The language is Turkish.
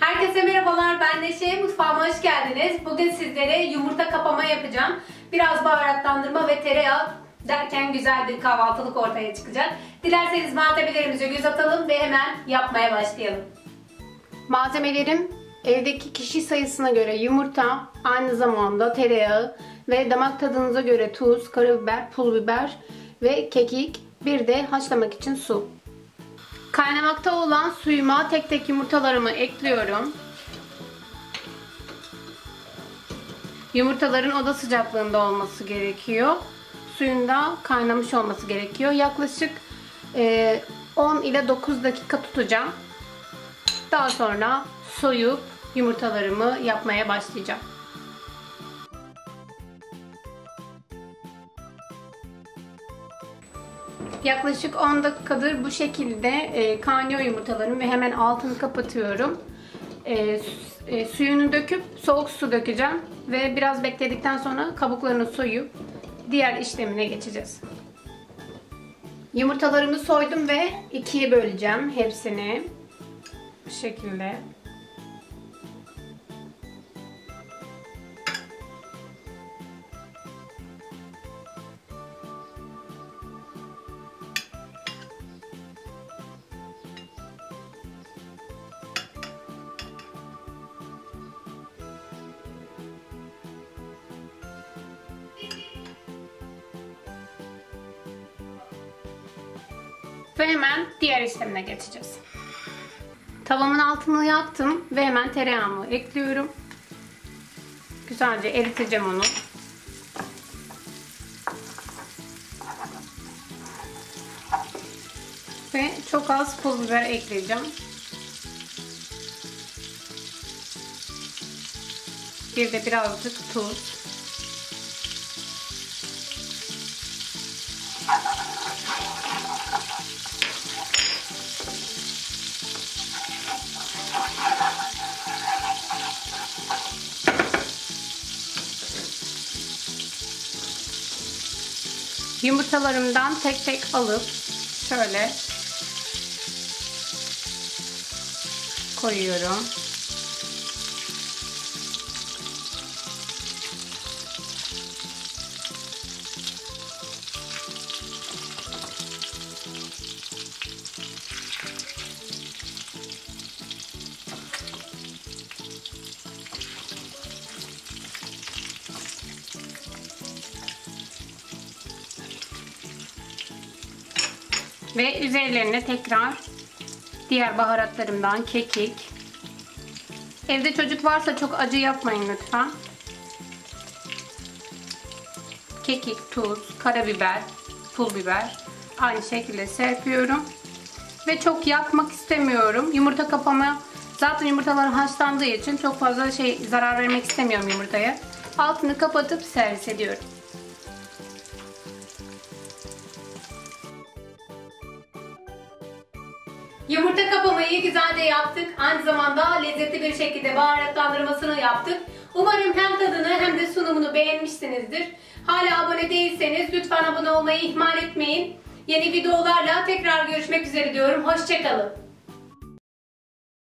Herkese merhabalar, ben Neşe. Mutfağıma hoş geldiniz. Bugün sizlere yumurta kapama yapacağım. Biraz baharatlandırma ve tereyağı derken güzel bir kahvaltılık ortaya çıkacak. Dilerseniz malzemelerimize göz atalım ve hemen yapmaya başlayalım. Malzemelerim evdeki kişi sayısına göre yumurta, aynı zamanda tereyağı ve damak tadınıza göre tuz, karabiber, pul biber ve kekik, bir de haşlamak için su. Kaynamakta olan suyuma tek tek yumurtalarımı ekliyorum. Yumurtaların oda sıcaklığında olması gerekiyor. Suyun da kaynamış olması gerekiyor. Yaklaşık 10 ile 9 dakika tutacağım. Daha sonra soyup yumurtalarımı yapmaya başlayacağım. Yaklaşık 10 dakikadır bu şekilde e, kaynıyor yumurtalarım ve hemen altını kapatıyorum. E, e, suyunu döküp soğuk su dökeceğim ve biraz bekledikten sonra kabuklarını soyup diğer işlemine geçeceğiz. Yumurtalarımı soydum ve ikiye böleceğim hepsini. Bu şekilde. Ve hemen diğer işlemine geçeceğiz. Tavamın altını yaktım ve hemen tereyağımı ekliyorum. Güzelce eriteceğim onu. Ve çok az pul biber ekleyeceğim. Bir de birazcık tuz. Yumurtalarımdan tek tek alıp şöyle koyuyorum. Ve üzerlerine tekrar diğer baharatlarımdan kekik. Evde çocuk varsa çok acı yapmayın lütfen. Kekik, tuz, karabiber, pul biber aynı şekilde serpiyorum. Ve çok yakmak istemiyorum. Yumurta kapama zaten yumurtalar haşlandığı için çok fazla şey zarar vermek istemiyorum yumurtaya. Altını kapatıp servis ediyorum. Yumurta kapamayı güzelce yaptık. Aynı zamanda lezzetli bir şekilde baharatlandırmasını yaptık. Umarım hem tadını hem de sunumunu beğenmişsinizdir. Hala abone değilseniz lütfen abone olmayı ihmal etmeyin. Yeni videolarla tekrar görüşmek üzere diyorum. Hoşçakalın.